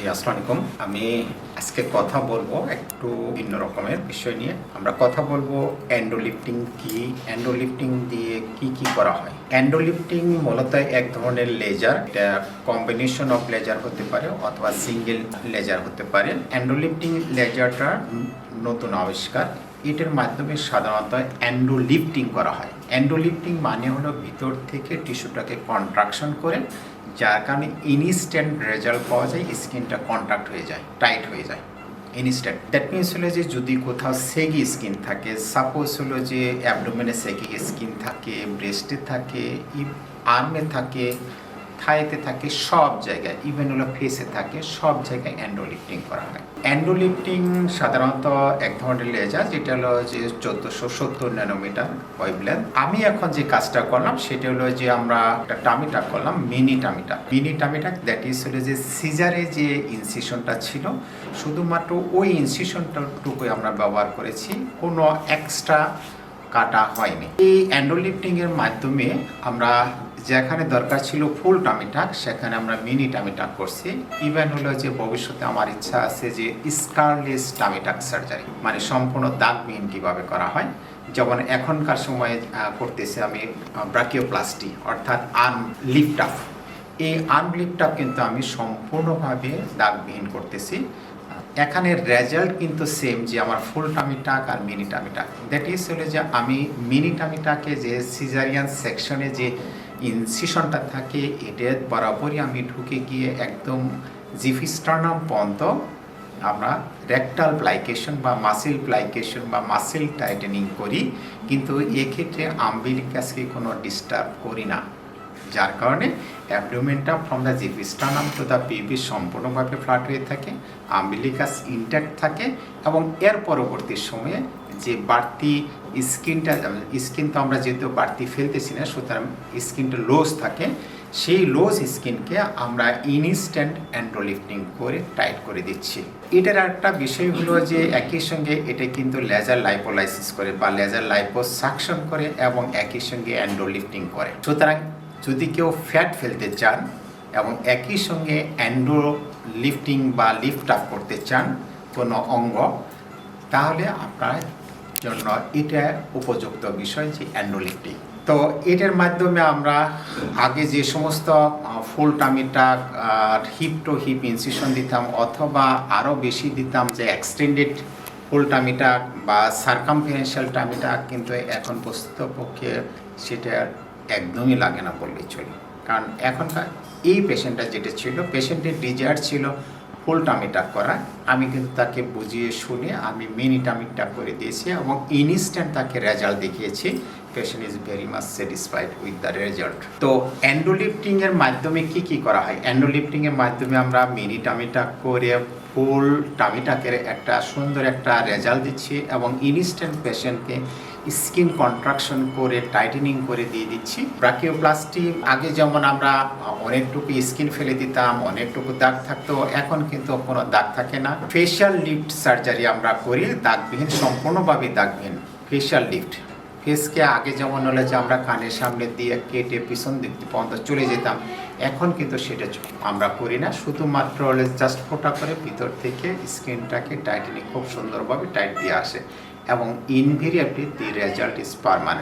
জি, আসসালামু আলাইকুম। আমি আজকে কথা বলব একটু ভিন্ন রকমের বিষয় নিয়ে। আমরা কথা বলব অ্যান্ডোলিফটিং কি? অ্যান্ডোলিফটিং দিয়ে কি কি করা হয়? অ্যান্ডোলিফটিং মূলত এক ধরনের লেজার। এটা কম্বিনেশন অফ লেজার হতে পারে অথবা সিঙ্গেল লেজার হতে পারে। অ্যান্ডোলিফটিং লেজারটা নতুন আবিষ্কার। এটার মাধ্যমে সাধারণত অ্যান্ডোলিফটিং করা হয়। অ্যান্ডোলিফটিং মানে হলো ভিতর থেকে টিস্যুটাকে কন্ট্রাকশন করে যার কারণে ইনস্ট্যান্ট রেজাল্ট পাওয়া যায় স্কিনটা কন্ট্রাক্ট হয়ে যায় টাইট হয়ে যায় ইনস্ট্যান্ট দ্যাট মিনস হলো যে যদি কোথাও সেগি স্কিন থাকে সাপোজ হলো যে অ্যাবডোমেনে সেগি স্কিন থাকে ব্রেস্টে থাকে আর্মে থাকে থাইতে থাকে সব জায়গায় ইভেন হলো ফেসে থাকে, সব জায়গায় অ্যান্ডোলিফটিং করা হয়। অ্যান্ডোলিফটিং সাধারণত এক ধরনের লেজার যেটা হলো যে চোদ্দোশো সত্তর ন্যানোমিটার ওয়েভলেন্থ আমি এখন যে কাজটা করলাম, সেটা হলো যে আমরা একটা টামিটা করলাম mini tummy tuck. Mini tummy tuck that is হলো যে সিজারে যে ইনসিশনটা ছিল, শুধুমাত্র ওই ইনসিশনটাটুকুই আমরা ব্যবহার করেছি, কোনো এক্সট্রা কাটা হয়নি। এই অ্যান্ডোলিফটিং এর মাধ্যমে আমরা যেখানে দরকার ছিল ফুল টামিটাক সেখানে আমরা মিনি টামিটাক করছি। ইভেন হলো যে ভবিষ্যতে আমার ইচ্ছা আছে যে স্কারলেস টামিটাক সার্জারি মানে সম্পূর্ণ দাগবিহীন কীভাবে করা হয়। যেমন এখনকার সময়ে করতেছি আমি ব্রাকিওপ্লাস্টি অর্থাৎ আর্ম লিফট আপ এই আর্ম কিন্তু আমি সম্পূর্ণভাবে দাগবিহীন করতেছি। এখানে রেজাল্ট কিন্তু সেম যে আমার full tummy tuck R mini tummy tuck that is হলো যে আমি মিনি টামি টাকে যে সিজারিয়ান সেকশনে যে ইনসিশনটা থাকে এটার বরাবরই আমি ঢুকে গিয়ে একদম জিফিস্টার্নাম পর্যন্ত আমরা রেকটাল প্লাইকেশন বা মাসিল প্লাইকেশন বা মাসিল টাইটেনিং করি। কিন্তু এক্ষেত্রে আম্বিলিকাসকে কোনো ডিস্টার্ব করি না। যার কারণে অ্যাবডোমেনটা from the xiphisternum to the পিপি সম্পূর্ণভাবে ফ্ল্যাট হয়ে থাকে আম্বিলিকাস ইনট্যাক্ট থাকে এবং এর পরবর্তী সময়ে যে বাড়তি স্কিনটা স্কিন তো আমরা যেহেতু বাড়তি ফেলতেছি না, সুতরাং স্কিনটা লোজ থাকে, সেই লোজ স্কিনকে আমরা ইনস্ট্যান্ট অ্যান্ড্রোলিফটিং করে টাইট করে দিচ্ছি। এটার একটা বিষয় হলো যে একই সঙ্গে এটা কিন্তু লেজার লাইপোলাইসিস করে বা লেজার লাইপোসাকশন করে এবং একই সঙ্গে অ্যান্ড্রোলিফটিং করে। সুতরাং যদি কেউ ফ্যাট ফেলতে চান এবং একই সঙ্গে অ্যান্ড্রো লিফটিং বা লিফট আপ করতে চান কোনো অঙ্গ, তাহলে আপনার জন্য এটা উপযুক্ত বিষয় যে অ্যান্ড্রো লিফটিং তো এটার মাধ্যমে আমরা আগে যে সমস্ত full tummy tuck hip to hip incision দিতাম অথবা আরও বেশি দিতাম যে এক্সটেন্ডেড ফুল টামিটা বা সার্কামফারেন্সিয়াল টামিটা কিন্তু এখন প্রকৃতপক্ষে সেটা একদমই লাগে না বললেই চলে। কারণ এখনকার এই পেশেন্টটা যেটা ছিল পেশেন্টের ডিজায়ার ছিল ফুল টামিটাক করা। আমি কিন্তু তাকে বুঝিয়ে শুনে আমি মিনি টামিকটা করে দিয়েছি এবং ইনস্ট্যান্ট তাকে রেজাল্ট দেখিয়েছি। Patient is very much satisfied with the result তো অ্যান্ডোলিফটিং এর মাধ্যমে কি কি করা হয়? অ্যান্ডোলিফটিং এর মাধ্যমে আমরা মিনি টামিটাক করে ফুল টামিটাকের একটা সুন্দর একটা রেজাল্ট দিচ্ছি এবং ইনস্ট্যান্ট পেশেন্টকে স্কিন কন্ট্রাকশন করে টাইটেনিং করে দিয়ে দিচ্ছি। ব্রাকিওপ্লাস্টি, আগে যেমন আমরা অনেকটুকু স্কিন ফেলে দিতাম, অনেকটুকু দাগ থাকতো, এখন কিন্তু কোনো দাগ থাকে না। ফেশিয়াল লিফট সার্জারি আমরা করি, দাগবিহীন, সম্পূর্ণভাবে দাগবিহীন ফেশিয়াল লিফট ফেসকে আগে যেমন হলে যে আমরা কানের সামনে দিয়ে কেটে পিছন দিক পর্যন্ত চলে যেতাম এখন কিন্তু সেটা আমরা করি না। শুধুমাত্র হলে জাস্ট ফোটা করে ভিতর থেকে স্কিনটাকে টাইটেনিং খুব সুন্দরভাবে টাইট দিয়ে আসে এবং invariably the result is permanent